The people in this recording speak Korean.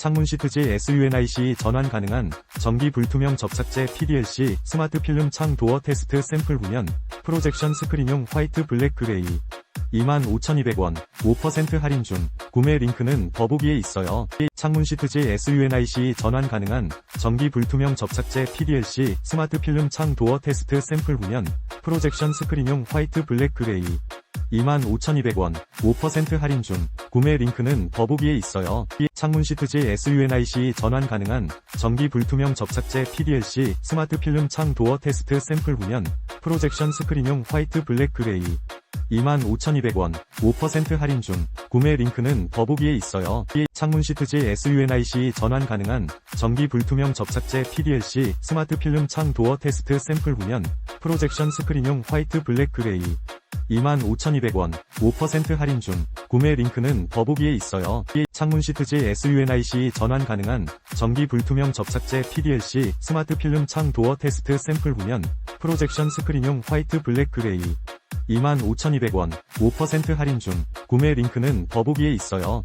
창문 시트지 SUNIC 전환 가능한 전기 불투명 접착제 PDLC 스마트 필름 창 도어 테스트 샘플 구면 프로젝션 스크린용 화이트 블랙 그레이. 25,200원 5% 할인 중. 구매 링크는 더보기에 있어요. 창문 시트지 SUNIC 전환 가능한 전기 불투명 접착제 PDLC 스마트 필름 창 도어 테스트 샘플 구면 프로젝션 스크린용 화이트 블랙 그레이 25,200원 5% 할인 중 구매 링크는 더보기에 있어요. 창문 시트지 SUNIC 전환 가능한 전기 불투명 접착제 PDLC 스마트 필름 창 도어 테스트 샘플 구면 프로젝션 스크린용 화이트 블랙 그레이 25,200원 5% 할인 중 구매 링크는 더보기에 있어요. 창문 시트지 SUNIC 전환 가능한 전기 불투명 접착제 PDLC 스마트 필름 창 도어 테스트 샘플 구면 프로젝션 스크린용 화이트 블랙 그레이 25,200원 5% 할인 중 구매 링크는 더보기에 있어요. 창문 시트지 SUNIC 전환 가능한 전기 불투명 접착제 PDLC 스마트 필름 창 도어 테스트 샘플 구면 프로젝션 스크린용 화이트 블랙 그레이 25,200원 5% 할인 중 구매 링크는 더보기에 있어요.